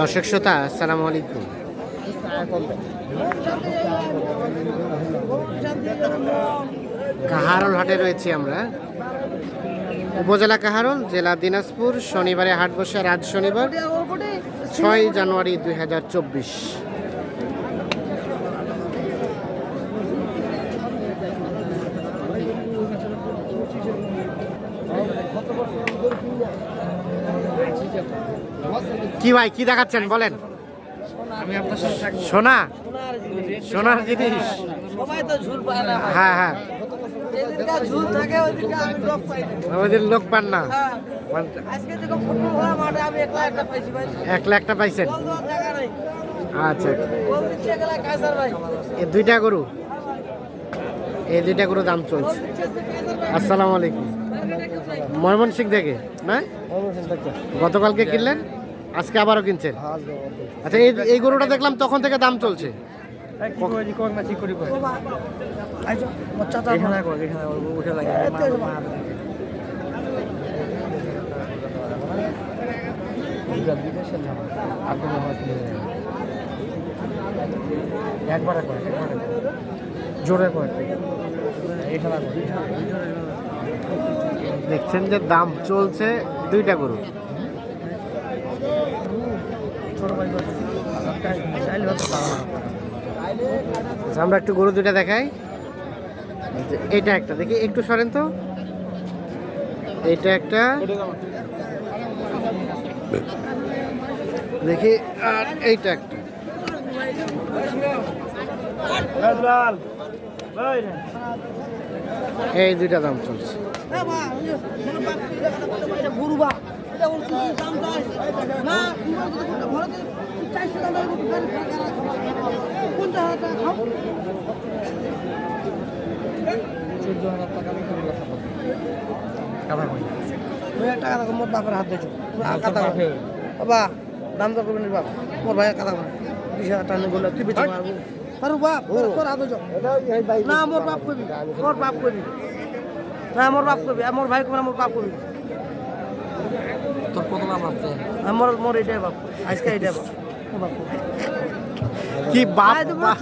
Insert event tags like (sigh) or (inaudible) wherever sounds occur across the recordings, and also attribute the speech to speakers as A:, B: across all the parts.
A: দর্শক শ্রোতা, আসসালামু আলাইকুম। কাহারল হাটে রয়েছি আমরা। উপজেলা কাহারল, জেলা দিনাজপুর, শনিবারে হাট বসে আজ শনিবার, ছয় জানুয়ারি দুই হাজার চব্বিশ। কি ভাই কি দেখাচ্ছেন? বলেন। সোনা? সোনার জিনিস। হ্যাঁ হ্যাঁ।
B: লোক
A: আমাদের লোক পান না।
B: হ্যাঁ।
A: এক লাখটা পাইছেন? আচ্ছা। দুইটা গরু? এই দুইটা গরু দাম চলছে। আসসালামু আলাইকুম। ময়মনসিং থেকে না গতকালকে কিনলেন আজকে আবারও কিনছেন? আচ্ছা এই এই গরুটা দেখলাম তখন থেকে দাম চলছে।
B: একবারে করে জোরে করে। এখানে
A: দেখছেন যে দাম চলছে দুইটা গরু। আচ্ছা, আমরা একটু গরু দুইটা দেখাই। এটা একটা দেখি একটু সরেন তো। এইটা একটা। দেখি আর এইটা একটা। এই দুইটা দাম চলছে।
B: পঞ্চাশ হাজার টাকা খাও। দুই হাজার টাকা রাখো, মোর বাপের হাত দিয়েছ। বলো। বাবা, দাম দর করবেন বাপ। মোর ভাইয়ের কথা বলো। বিশ হাজার টাকা বললে তুই বেচে মারবো। পারু বাপ, তোর- হাত দিয়েছ। না, মোর বাপ কবি। মোর বাপ কবি। না, মোর বাপ কবি। আর মোর ভাই কবি না, মোর বাপ কবি।
C: তোর কত লাভ আছে?
B: আমার মোর এটাই বাপ আজকে এটাই বাপ। বাপ
A: কি বাপ বাপ।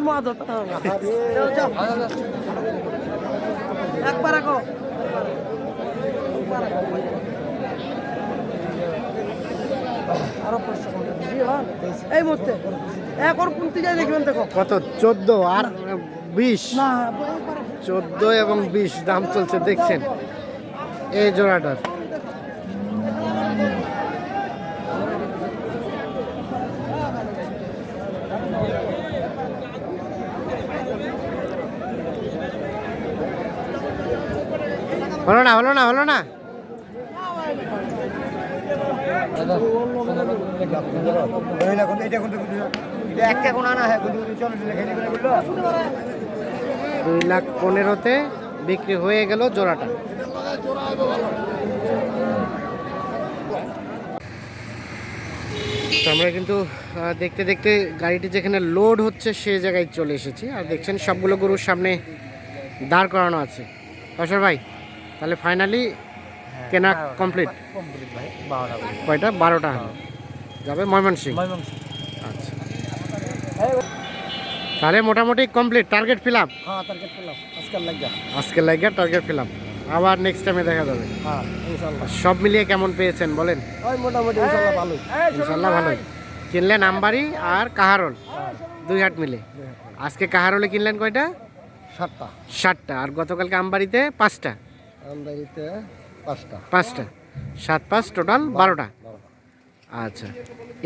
B: একবার হ্যাঁ? এই মুহূর্তে। পুঁতি যায় দেখবেন দেখো।
A: কত? চোদ্দ আর বিশ?
B: না
A: চোদ্দ এবং বিশ দাম চলছে দেখছেন? এই জোড়াটার। হলো না হলো না হলো না?
B: একটা কোন আনা হ্যাঁ। চলো
A: দুই লাখ পনেরোতে বিক্রি হয়ে গেল জোড়াটা। আমরা কিন্তু দেখতে দেখতে গাড়িটি যেখানে লোড হচ্ছে সে জায়গায় চলে এসেছি। আর দেখছেন সবগুলো গরুর সামনে দাঁড় করানো আছে। অশোর ভাই তাহলে ফাইনালি কেনা কমপ্লিট কয়টা? বারোটা হলো যাবে ময়মনসিং
C: ময়মনসিংহ।
A: আচ্ছা। তাহলে মোটামুটি কমপ্লিট টার্গেট ফিল আপ
B: হ্যাঁ টার্গেট করলাম আজকাল লাগা।
A: আজকে লাগে টার্গেট ফিল আপ আবার নেক্সট টাইমে দেখা যাবে।
B: হ্যাঁ ইনশাল্লাহ।
A: সব মিলিয়ে কেমন পেয়েছেন বলেন?
B: ওই মোটামুটি ইনশাল্লাহ ভালোই।
A: ইনশাল্লাহ ভালোই। কিনলেন আমবাড়ি আর কাহারল? দুই হাট মিলে আজকে কাহারলে কিনলেন কয়টা?
B: সাতটা।
A: সাতটা। আর গতকালকে আমবাড়িতে পাঁচটা?
B: আমদানিতে পাঁচটা।
A: পাঁচটা। সাত পাঁচ টোটাল বারোটা। আচ্ছা।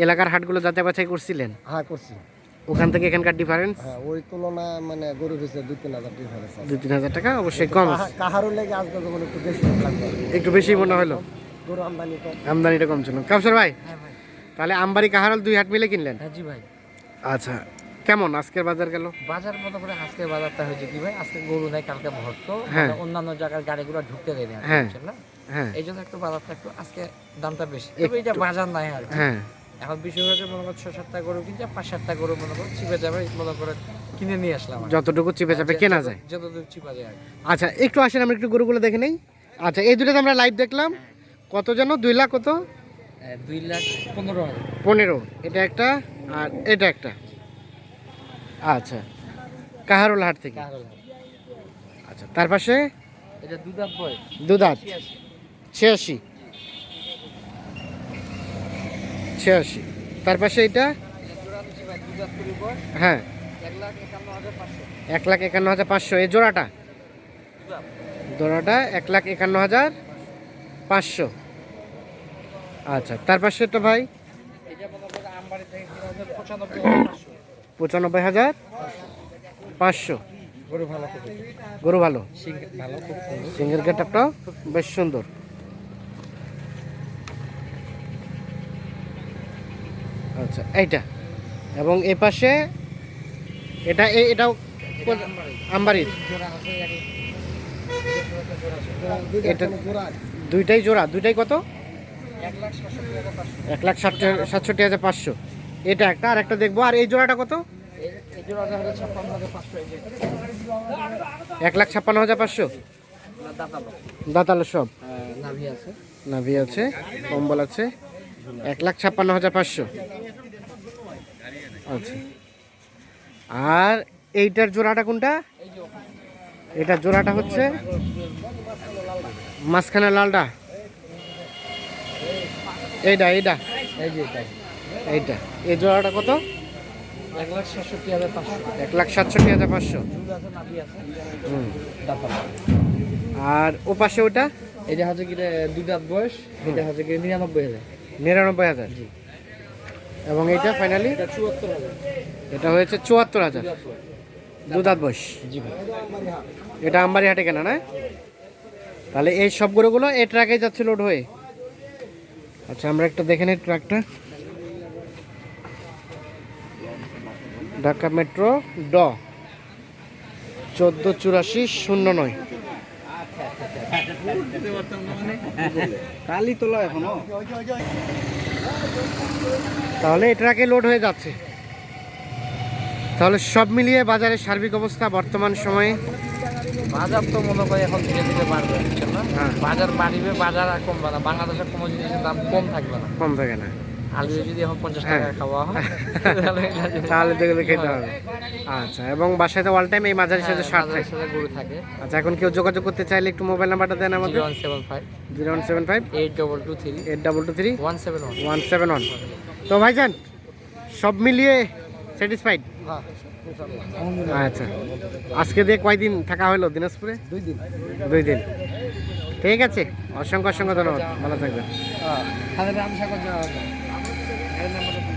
A: এলাকার হাটগুলো যাচাই বাছাই করছিলেন?
B: হ্যাঁ করছি।
A: ওখান থেকে এখানকার ডিফারেন্স
B: হ্যাঁ ওই তুলনায় মানে গরু পিছিয়ে দুই তিন হাজার ডিফারেন্স
A: দুই তিন হাজার টাকা? অবশ্যই কম
B: কাহারও লেগে আজকে যখন একটু বেশি লাগবে।
A: একটু বেশি মনে হলো?
B: গরু আমদানি কম।
A: আমদানিটা কম ছিল। কাপসর ভাই
C: হ্যাঁ
A: তাহলে আমবাড়ি কাহারল দুই হাট মিলে কিনলেন?
C: হ্যাঁ জি ভাই।
A: আচ্ছা কেমন আজকের বাজার গেল?
C: বাজার মতো করে আজকের বাজারটা হয়েছে কি ভাই? আজকে গরু নাই কালকে ভক্ত
A: হ্যাঁ।
C: অন্যান্য জায়গার গাড়িগুলো ঢুকতে দেয় না?
A: হ্যাঁ।
C: এই জন্য একটু বাজারটা একটু আজকে দামটা বেশি। এটা বাজার নাই আর
A: হ্যাঁ।
C: এখন বিষয় হচ্ছে মনে করো ছ সাতটা গরু কিনছে পাঁচ সাতটা গরু মনে করো চিপে যাবে মনে করে কিনে নিয়ে আসলাম
A: যতটুকু চিপে চাপে কেনা যায়।
C: যতটুকু চিপা যায়
A: আচ্ছা একটু আসেন আমরা একটু গরুগুলো দেখে নেই। আচ্ছা এই দুটো আমরা লাইভ দেখলাম। কত যেন? দুই লাখ কত?
C: দুই লাখ পনেরো
A: পনেরো। এটা একটা আর এটা একটা। আচ্ছা কাহারোল হাট থেকে। আচ্ছা তার পাশে?
C: এটা দুধাত বয়।
A: দুদাত
C: ছিয়াশি।
A: ছিয়াশি। তার পাশে এটা হ্যাঁ।
C: এক লাখ একান্ন হাজার পাঁচশো।
A: এই জোড়াটা? জোড়াটা এক লাখ একান্ন হাজার পাঁচশো। আচ্ছা তার পাশে তো ভাই?
C: পঁচানব্বই হাজার পাঁচশো। গরু ভালো
A: গরু ভালো?
C: সিং ভালো খুব সুন্দর।
A: সিঙ্গেল গেট আপটাও বেশ সুন্দর। আচ্ছা এইটা। এবং এ পাশে এটা এটাও
C: এক
A: এটা দুইটাই জোড়া। দুইটাই কত?
C: এক লাখ সাতষট্টি হাজার পাঁচশো।
A: এটা একটা আর একটা দেখব। আর এই জোড়াটা কত? এক লাখ ছাপ্পান্ন হাজার পাঁচশো।
C: দাঁতালো।
A: দাঁতালো সব।
C: নাভি আছে।
A: নাভি আছে কম্বল আছে। এক লাখ ছাপ্পান্ন হাজার পাঁচশো। আচ্ছা। আর এইটার জোড়াটা কোনটা? এটার জোড়াটা হচ্ছে মাঝখানে লালটা। এইটা এইটা। এইটা। এই জোড়াটা কত?
C: এক লাখ সাতষট্টি হাজার পাঁচশো।
A: আর ও পাশে ওটা?
C: এটা হচ্ছে কি দাঁত বয়স, এটা হচ্ছে কি নিরানব্বই হাজার।
A: নিরানব্বই হাজার। এবং এইটা ফাইনালি
C: এটা
A: এটা হয়েছে চুয়াত্তর হাজার।
C: দুই দাঁত বয়স। জি
A: এটা আমবাড়ি হাটে কেনা না? তাহলে এই সব গরুগুলো এই ট্রাকে যাচ্ছে লোড হয়ে। আচ্ছা আমরা একটা দেখে নিই ট্রাকটা ঢাকা মেট্রো ড। চোদ্দ চুরাশি শূন্য নয়।
B: কালি তোলা এখনও।
A: তাহলে ট্রাকে লোড হয়ে যাচ্ছে। তাহলে সব মিলিয়ে বাজারের সার্বিক অবস্থা বর্তমান সময়ে?
C: বাজার তো মনে করি এখন ধীরে ধীরে বাড়বে না?
A: হ্যাঁ।
C: বাজার বাড়িবে বাজার আর কমবে না। বাংলাদেশের কোনো জিনিসের দাম কম থাকবে না।
A: কম থাকে না।
C: আলু যদি এখন পঞ্চাশ
A: হ্যাঁ।
C: টাকা খাওয়া হয় তাহলে (laughs)
A: এগুলো খেতে হবে। আচ্ছা এবং বাসায় তো অল টাইম এই মাঝারি সাথে
C: হ্যাঁ,
A: সার
C: বাজারের
A: থাকে।
C: গরু থাকে।
A: আচ্ছা এখন কেউ যোগাযোগ করতে চাইলে একটু মোবাইল নাম্বারটা দেন আমাদের
C: one seven five
A: zero one seven five
C: eight double two three
A: eight double two three
C: one seven one
A: one seven one তো ভাইজান সব মিলিয়ে স্যাটিসফাইড
C: হ্যাঁ।
A: আচ্ছা আজকে দিয়ে কয়দিন থাকা হলো দিনাজপুরে?
B: দুই দিন।
A: দুই দিন। ঠিক আছে অসংখ্য অসংখ্য ধন্যবাদ। ভালো থাকবেন।
C: એના મતલબ